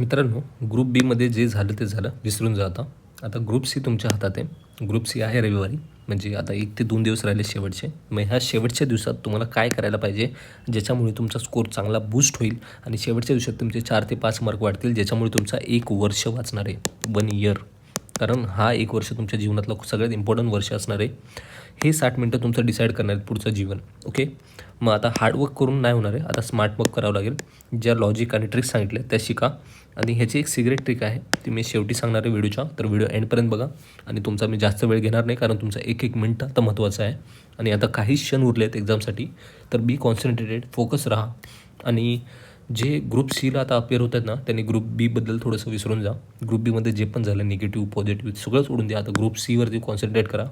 मित्रांनो ग्रुप बीमध्ये जे झालं ते झालं विसरून जा आता. आता ग्रुप सी तुमच्या हातात आहे. ग्रुप सी आहे रविवारी म्हणजे आता एक ते दोन दिवस राहिले शेवटचे. मग ह्या शेवटच्या दिवसात तुम्हाला काय करायला पाहिजे ज्याच्यामुळे तुमचा स्कोर चांगला बूस्ट होईल आणि शेवटच्या दिवसात तुमचे चार ते पाच मार्क वाढतील ज्याच्यामुळे तुमचा एक वर्ष वाचणार आहे. वन इयर कारण हा एक वर्ष तुमच्या जीवनातला सगळ्यात इम्पॉर्टंट वर्ष असणार आहे. हे साठ मिनटं तुमचं डिसाईड करणार आहेत पुढचं जीवन ओके मग आता हार्डवर्क करून नाही होणार आहे. आता स्मार्ट वर्क करावं लागेल. ज्या लॉजिक आणि ट्रिक्स सांगितल्या त्या शिका. आणि ह्याची एक सिगरेट ट्रिक आहे ती मी शेवटी सांगणार आहे व्हिडिओच्या. तर व्हिडिओ एंडपर्यंत बघा. आणि तुमचा मी जास्त वेळ घेणार नाही कारण तुमचा एक एक मिनटं आता महत्त्वाचा आहे. आणि आता काही क्षण उरले आहेत एक्झामसाठी तर बी कॉन्सन्ट्रेटेड फोकस राहा. आणि जे ग्रुप सीला आता अपेअर होत आहेत ना त्यांनी ग्रुप बीबद्दल थोडंसं विसरून जा. ग्रुप बीमध्ये जे पण झालं निगेटिव्ह पॉझिटिव्ह सगळं सोडून द्या. आता ग्रुप सीवरती कॉन्सन्ट्रेट करा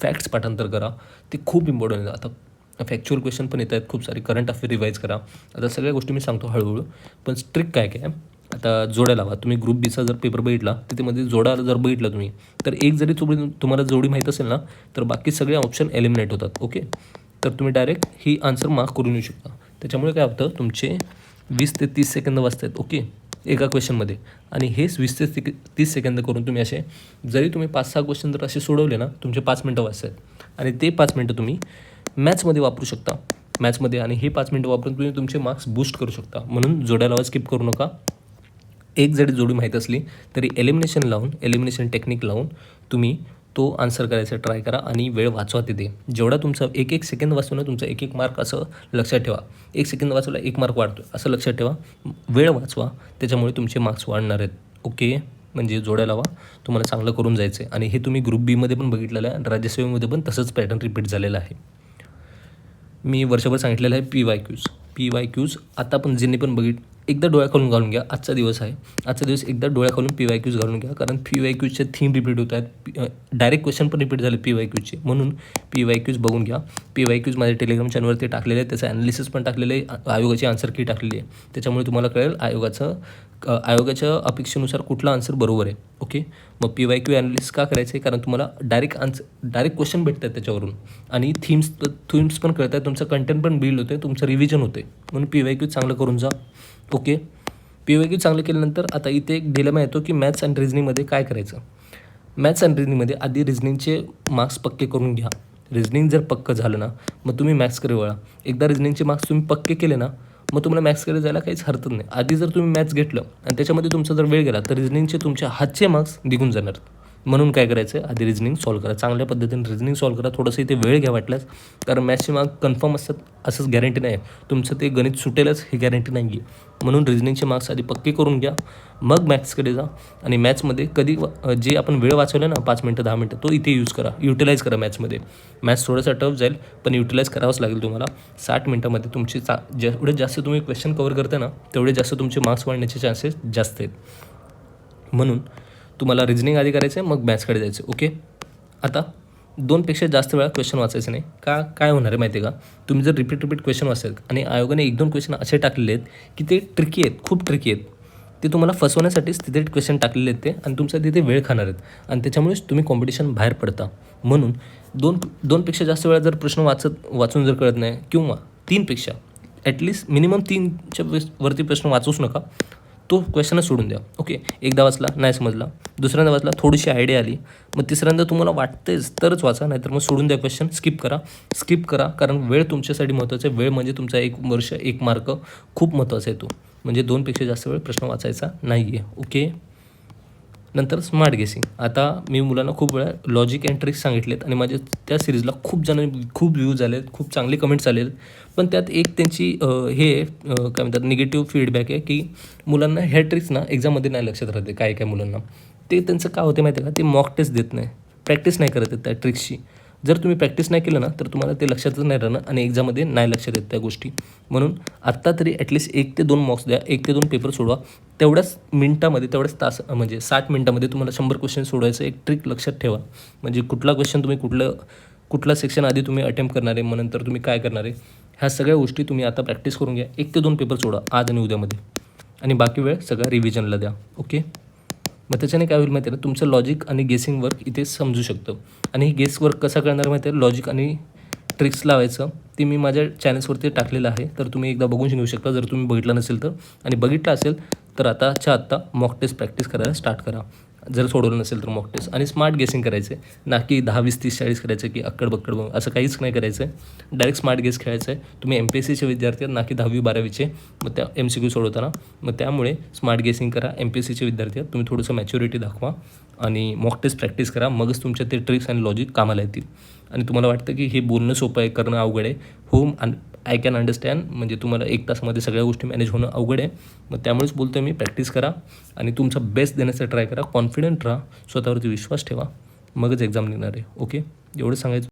फॅक्ट्स पाठांतर करा ते खूप इम्पॉर्टंट आहे. आता फॅक्च्युअल क्वेश्चन पण येत आहेत खूप सारे. करंट अफेअर रिवाईज करा. आता सगळ्या गोष्टी मी सांगतो हळूहळू. पण स्ट्रिक काय काय? आता जोड्या लावा. तुम्ही ग्रुप बीचा जर पेपर बघितला तर त्यामध्ये जोडा जर बघितला तुम्ही तर एक जरी तुम्ही तुम्हाला जोडी माहीत असेल ना तर बाकी सगळे ऑप्शन एलिमिनेट होतात. ओके तर तुम्ही डायरेक्ट ही आन्सर मार्क करून येऊ शकता. त्याच्यामुळे काय होतं? तुमचे वीस ते तीस सेकंद वाजतात ओके? एका क्वेश्चनमध्ये आणि हेच वीस ते तीस सेकंद करून तुम्ही असे जरी तुम्ही पाच सहा क्वेश्चन जर असे सोडवले ना तुमचे पाच मिनटं वाचतात आणि ते पाच मिनटं तुम्ही मॅथ्समध्ये वापरू शकता. मॅथ्समध्ये आणि हे पाच मिनटं वापरून तुम्ही तुमचे मार्क्स बूस्ट करू शकता. म्हणून जोड्याला स्किप करू नका. एक जरी जोडी माहीत असली तरी एलिमिनेशन लावून एलिमिनेशन टेक्निक लावून तुम्ही तो आन्सर करायचा ट्राय करा आणि वेळ वाचवा तिथे. जेवढा तुमचा एक एक सेकंद वाचतो ना तुमचा एक एक मार्क असं लक्षात ठेवा. एक सेकंद वाचवला एक मार्क वाढतो असं लक्षात ठेवा. वेळ वाचवा. त्याच्यामुळे तुमचे मार्क्स वाढणार आहेत. ओके म्हणजे जोड्या लावा. तुम्हाला चांगलं करून जायचं आहे आणि हे तुम्ही ग्रुप बीमध्ये पण बघितलेलं आहे. आणि राज्यसेवेमध्ये पण तसंच पॅटर्न रिपीट झालेलं आहे. मी वर्षभर सांगितलेलं आहे P Y Qs P Y Qs आता पण ज्यांनी पण बघित एकदा डोळ्या खोलून घालून घ्या. आजचा दिवस आहे. आजचा दिवस एकदा डोळ्या खोलून पी वाय क्यूज घालून घ्या. कारण पी वाय क्यूजचे थीम रिपीट होत आहेत. डायरेक्ट क्वेश्चन पण रिपीट झाले पी वाय क्यूजचे म्हणून पी वाय क्यूज बघून घ्या. पी वाय क्यूज माझ्या टेलिग्राम चॅनलवरती टाकलेले आहे त्याचं ॲनालिसिस पण टाकलेले आहे. आयोगाची आन्सर की टाकलेली आहे. त्याच्यामुळे तुम्हाला कळेल आयोगाचं आयोगाच्या अपेक्षेनुसार कुठला आन्सर बरोबर आहे. ओके मग पी वाय क्यू ॲनालिसिस का करायचं आहे कारण तुम्हाला डायरेक्ट आन्सर डायरेक्ट क्वेश्चन भेटतात त्याच्यावरून. आणि थीम्स थीम्स पण कळतात. तुमचं कंटेंट पण बिल्ड होते तुमचं रिव्हिजन होते म्हणून पी वाय क्यू चांगलं करून जा. ओके. पी वाय चांगलं केल्यानंतर आता इथे एक डिलेमा येतो की मॅथ्स अँड रिझनिंगमध्ये काय करायचं? मॅथ्स अँड रिझनिंगमध्ये आधी रिझनिंगचे मार्क्स पक्के करून घ्या. रिझनिंग जर पक्कं झालं ना मग तुम्ही मॅथ्सकडे वळा. एकदा रिझनिंगचे मार्क्स तुम्ही पक्के केले ना मग तुम्हाला मॅथ्सकडे जायला काहीच हरकत नाही. आधी जर तुम्ही मॅथ्स घेतलं आणि त्याच्यामध्ये तुमचा जर वेळ गेला तर रिझनिंगचे तुमच्या हातचे मार्क्स निघून जाणार. म्हणून काय करायचं? आहे आधी रिझनिंग सॉल्व करा. चांगल्या पद्धतीने रिझनिंग सॉल्व करा. थोडंसं इथे वेळ घ्या वाटल्यास. कारण मॅथ्सचे मार्क कन्फर्म असतात असंच गॅरंटी नाही. तुमचं ते गणित सुटेलच हे गॅरंटी नाही आहे म्हणून रिझनिंगचे मार्क्स आधी पक्के करून घ्या. मग मॅथ्सकडे जा. आणि मॅथ्समध्ये कधी जे आपण वेळ वाचवला ना पाच मिनटं दहा मिनटं तो इथे यूज करा. युटिलाइज करा मॅथ्समध्ये मॅथ्स थोडासा टफ जाईल पण युटिलाइज करावंच लागेल तुम्हाला. साठ मिनटामध्ये तुमचे चा जेवढे जास्त तुम्ही क्वेश्चन कवर करता ना तेवढे जास्त तुमचे मार्क्स वाढण्याचे चान्सेस जास्त आहेत. म्हणून तुम्हाला रिजनिंग आधी करायचं आहे मग मॅथ्सकडे जायचं ओके आता दोनपेक्षा जास्त वेळा क्वेश्चन वाचायचं नाही. का काय होणार आहे माहिती आहे का? तुम्ही जर रिपीट रिपीट क्वेश्चन वाचाल आणि आयोगाने एक दोन क्वेश्चन असे टाकलेले आहेत की ते ट्रिकी आहेत खूप ट्रिकी आहेत. ते तुम्हाला फसवण्यासाठीच तिथे क्वेश्चन टाकलेले आहेत ते आणि तुमचा तिथे वेळ खाणार आहेत. आणि त्याच्यामुळेच तुम्ही कॉम्पिटिशन बाहेर पडता. म्हणून दोन दोनपेक्षा जास्त वेळा जर प्रश्न वाचत वाचून जर कळत नाही किंवा तीनपेक्षा ॲटलिस्ट मिनिमम तीनच्या वरती प्रश्न वाचूच नका. तो क्वेश्चनच सोडून द्या. ओके एकदा वाचला नाही समजला. दुसऱ्यांदा वाचला थोडीशी आयडिया आली. मग तिसऱ्यांदा तुम्हाला वाटतेच तरच वाचा नाहीतर मग सोडून द्या क्वेश्चन स्किप करा. स्किप करा कारण वेळ तुमच्यासाठी महत्त्वाचा आहे. वेळ म्हणजे तुमचा एक वर्ष एक मार्क खूप महत्त्वाचा आहे तो. म्हणजे दोनपेक्षा जास्त वेळ प्रश्न वाचायचा नाही आहे ओके नंतर स्मार्ट गेसिंग आता मी मुलांना खूप वेळा लॉजिक अँड ट्रिक्स सांगितलेत आणि माझ्या त्या सिरीजला खूप जणांनी खूप व्ह्यूज आले आहेत खूप चांगले कमेंट्स आले आहेत पण त्यात एक त्यांची हे आहे, काय म्हणतात निगेटिव्ह फीडबॅक आहे की मुलांना ह्या ट्रिक्स ना एक्झाममध्ये नाही लक्षात राहते काय काय मुलांना. ते त्यांचं काय होते माहिती आहे का? ते मॉक टेस्ट देत नाही. प्रॅक्टिस नाही करत आहेत त्या ट्रिक्सची जर तुम्ही प्रॅक्टिस नाही केलं ना तर तुम्हाला ते लक्षातच नाही राहणार आणि एक्झाममध्ये नाही लक्षात येत त्या गोष्टी. म्हणून आत्ता तरी ॲटलिस्ट एक ते दोन मॉक्स द्या एक ते दोन पेपर सोडवा. तेवढ्याच मिनटामध्ये तेवढ्याच तास म्हणजे साठ मिनटामध्ये तुम्हाला शंभर क्वेश्चन सोडवायचं एक ट्रिक लक्षात ठेवा. म्हणजे कुठला क्वेश्चन तुम्ही कुठलं कुठला सेक्शन आधी तुम्ही अटेम्प्ट करणार आहे मग नंतर तुम्ही काय करणार आहे ह्या सगळ्या गोष्टी तुम्ही आता प्रॅक्टिस करून घ्या. एक ते दोन पेपर सोडा आज आणि उद्यामध्ये. आणि बाकी वेळ सगळा रिव्हिजनला द्या. ओके मग त्याच्याने काय होईल माहिती आहे ना तुमचं लॉजिक आणि गेसिंग वर्क इथे समजू शकतं. आणि गेस वर्क कसा करणार माहिती आहे? लॉजिक आणि ट्रिक्स लावायचं. ते मी माझ्या चॅनल्सवरती टाकलेलं आहे. तर तुम्ही एकदा बघून घेऊ शकता. जर तुम्ही बघितलं नसेल तर. आणि बघितलं असेल तर आताच्या आत्ता मॉक टेस्ट प्रॅक्टिस करायला स्टार्ट करा. जर सोडवलं नसेल तर मॉक टेस्ट आणि स्मार्ट गेसिंग करायचं आहे ना की दहा वीस तीस चाळीस करायचं की अक्कड बक्कड बघ असं काहीच नाही करायचं आहे डायरेक्ट स्मार्ट गेस खेळायचं आहे तुम्ही एम पी एस सीचे विद्यार्थी आहेत ना की दहावी बारावीचे. मग त्या एम सी क्यू सोडवताना. मग त्यामुळे स्मार्ट गेसिंग करा. एम पी एस सीचे विद्यार्थी आहेत. तुम्ही थोडंसं मॅच्युरिटी दाखवा. आणि मॉक टेस्ट प्रॅक्टिस करा. मगच तुमच्या ते ट्रिक्स आणि लॉजिक कामाला येतील. आणि तुम्हाला वाटतं की हे बोलणं सोपं आहे करणं अवघड आहे. हो आय कॅन अंडरस्टँड म्हणजे तुम्हाला एक तासामध्ये सगळ्या गोष्टी मॅनेज होणं अवघड आहे. मग त्यामुळेच बोलतो मी प्रॅक्टिस करा. आणि तुमचा बेस्ट देण्याचा ट्राय करा. कॉन्फिडंट राहा. स्वतःवरती विश्वास ठेवा. मगच एक्झाम निघणार आहे. ओके एवढं सांगायचं.